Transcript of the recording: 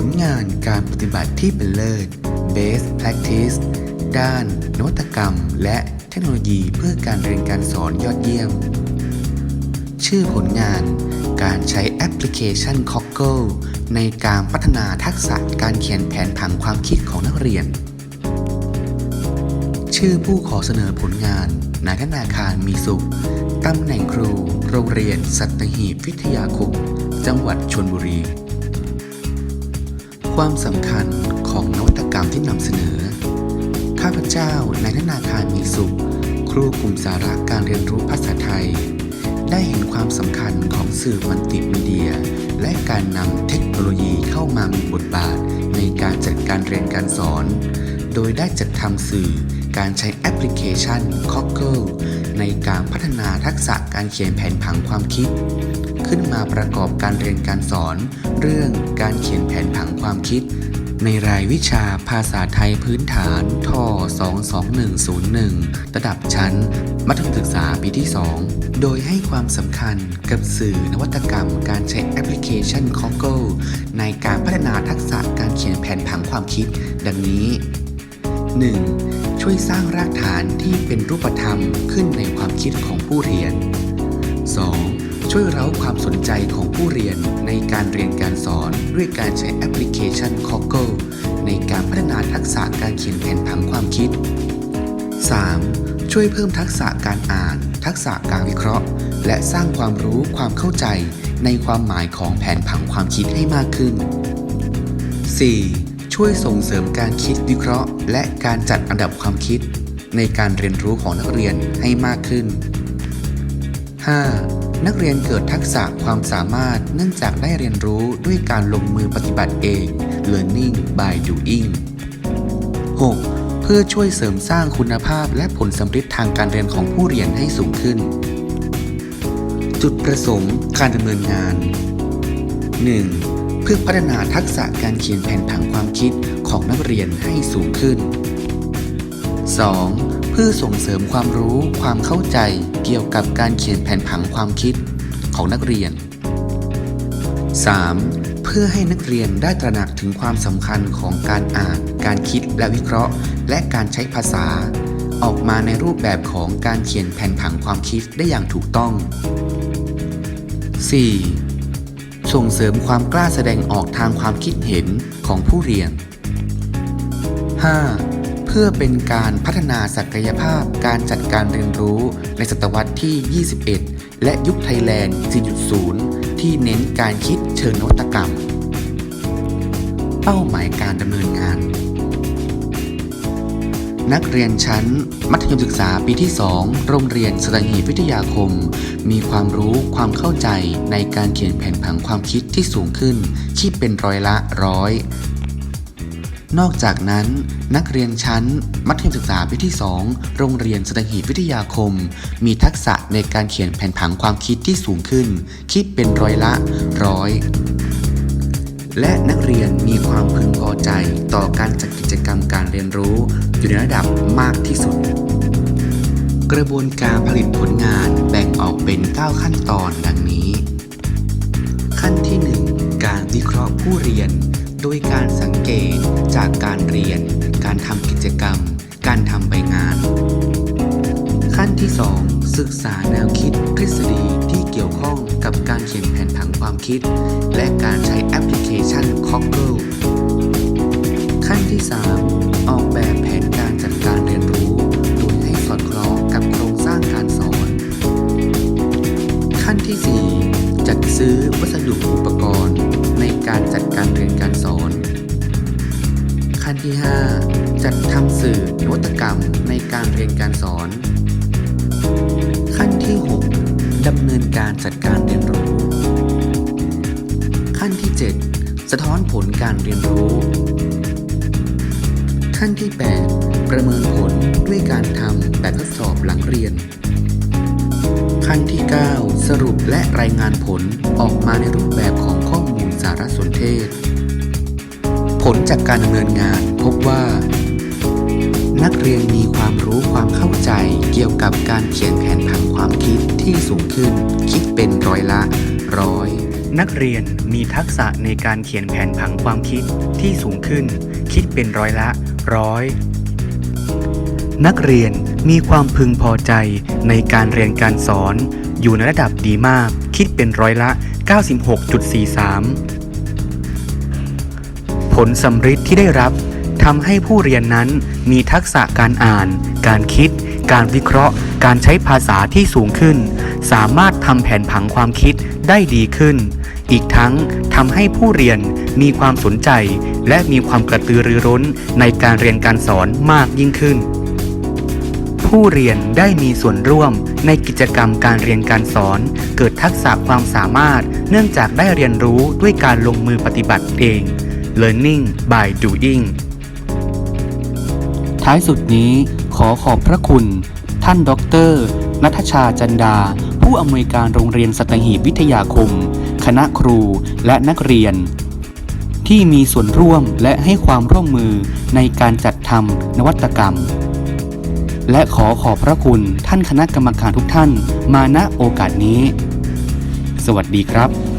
ผลงานการปฏิบัติที่เป็นเลิศ Best Practice ด้านนวัตกรรม และเทคโนโลยีเพื่อการเรียนการสอนยอดเยี่ยม ชื่อผลงาน การใช้แอปพลิเคชัน c o g g l e ในการพัฒนาทักษะการเขียนแผนผังความคิดของนักเรียน ชื่อผู้ขอเสนอผลงาน นายธนาคารมีสุข ตำแหน่งครู โรงเรียน สัตหีบวิทยาคม จังหวัดชนบุรี ความสำคัญของนวัตกรรมที่นำเสนอ ข้าพเจ้านายธนาคารมีสุข ครูกลุ่มสาระการเรียนรู้ภาษาไทย ได้เห็นความสำคัญของสื่อมัลติมีเดีย และการนำเทคโนโลยีเข้ามามีบทบาทในการจัดการเรียนการสอน โดยได้จัดทำสื่อการใช้แอปพลิเคชัน c o g g l e ในการพัฒนาทักษะการเขียนแผนผังความคิด ขึ้นมาประกอบการเรียนการสอน เรื่องการเขียนแผนผังความคิด ในรายวิชาภาษาไทยพื้นฐานท22101 ระดับชั้น มัธยมศึกษาปีที่ 2 โดยให้ความสำคัญกับสื่อนวัตกรรม การใช้แอปพลิเคชัน c o g g l e ในการพัฒนาทักษะการเขียนแผนผังความคิด ดังนี้ 1. ช่วยสร้างรากฐานที่เป็นรูปธรรมขึ้นในความคิดของผู้เรียน 2. ช่วยเร้าความสนใจของผู้เรียนในการเรียนการสอนด้วยการใช้แอปพลิเคชัน c o g g l e ในการพัฒนาทักษะการเขียนแผนผังความคิด 3. ช่วยเพิ่มทักษะการอ่าน ทักษะการวิเคราะห์ และสร้างความรู้ความเข้าใจในความหมายของแผนผังความคิดให้มากขึ้น 4. ช่วยส่งเสริมการคิดวิเคราะห์ และการจัดอันดับความคิด ในการเรียนรู้ของนักเรียนให้มากขึ้น 5. นักเรียนเกิดทักษะความสามารถเนื่องจากได้เรียนรู้ด้วยการลงมือปฏิบัติเอง learning by doing 6. เพื่อช่วยเสริมสร้างคุณภาพและผลสำเร็จทางการเรียนของผู้เรียนให้สูงขึ้น จุดประสงค์การดำเนินงาน 1. เพื่อพัฒนาทักษะการเขียนแผนผังความคิดของนักเรียนให้สูงขึ้น 2. เพื่อส่งเสริมความรู้ความเข้าใจเกี่ยวกับการเขียนแผนผังความคิดของนักเรียน 3. เพื่อให้นักเรียนได้ตระหนักถึงความสำคัญของการอ่าน การคิดและวิเคราะห์ และการใช้ภาษา ออกมาในรูปแบบของการเขียนแผนผังความคิดได้อย่างถูกต้อง 4. ส่งเสริมความกล้าแสดงออกทางความคิดเห็นของผู้เรียน 5. เพื่อเป็นการพัฒนาศักยภาพการจัดการเรียนรู้ในศตวรรษที่ 21 และยุคไทยแลนด์ 4.0 ที่เน้นการคิดเชิงนวัตกรรม เป้าหมายการดำเนินงาน นักเรียนชั้น มัธยมศึกษาปีที่ 2 โรงเรียนสถานีวิทยาคม มีความรู้ความเข้าใจในการเขียนแผนผังความคิดที่สูงขึ้นคิดเป็นร้อยละร้อย นอกจากนั้น นักเรียนชั้น มัธยมศึกษาปีที่ 2 โรงเรียนสถานีวิทยาคม มีทักษะในการเขียนแผนผังความคิดที่สูงขึ้น คิดเป็นร้อยละร้อยและนักเรียนมีความพึงพอใจต่อการจัดกิจกรรมการเรียนรู้อยู่ในระดับมากที่สุด กระบวนการผลิตผลงานแบ่งออกเป็น 9 ขั้นตอนดังนี้ ขั้นที่ 1 การวิเคราะห์ผู้เรียน โดยการ จากการเรียน การทำกิจกรรม การทำใบงาน ขั้นที่ 2 ศึกษาแนวคิดทฤษฎีที่เกี่ยวข้องกับการเขียนแผนผังความคิด และการใช้แอปพลิเคชัน c o g g l e ขั้นที่ 3 สื่อนวัตกรรมในการเรียนการสอน ขั้นที่ 6 ดำเนินการจัดการเรียนรู้ ขั้นที่ 7 สะท้อนผลการเรียนรู้ ขั้นที่ 8 ประเมินผลด้วยการทำแบบทดสอบหลังเรียน ขั้นที่ 9 สรุปและรายงานผลออกมาในรูปแบบของข้อมูลสารสนเทศ ผลจากการดำเนินงานพบว่า นักเรียนมีความรู้ความเข้าใจเกี่ยวกับการเขียนแผนผังความคิดที่สูงขึ้น คิดเป็นร้อยละร้อยนักเรียนมีทักษะในการเขียนแผนผังความคิดที่สูงขึ้น คิดเป็นร้อยละร้อยนักเรียนมีความพึงพอใจในการเรียนการสอน อยู่ในระดับดีมาก คิดเป็นร้อยละ 96.43 ผลสำฤทธิ์ที่ได้รับ ทำให้ผู้เรียนนั้นมีทักษะการอ่าน การคิด การวิเคราะห์ การใช้ภาษาที่สูงขึ้น สามารถทำแผนผังความคิดได้ดีขึ้น อีกทั้งทำให้ผู้เรียนมีความสนใจ และมีความกระตือรือร้นในการเรียนการสอนมากยิ่งขึ้น ผู้เรียนได้มีส่วนร่วมในกิจกรรมการเรียนการสอน เกิดทักษะความสามารถ เนื่องจากได้เรียนรู้ด้วยการลงมือปฏิบัติเอง learning by doing ท้ายสุดนี้ขอขอบพระคุณ ท่านดรนัทชาจันดา ผู้อำนวยการโรงเรียนสัตหีบวิทยาคม คณะครูและนักเรียน ที่มีส่วนร่วมและให้ความร่วมมือในการจัดทำนวัตกรรม และขอขอบพระคุณท่านคณะกรรมการทุกท่านมาณโอกาสนี้ สวัสดีครับ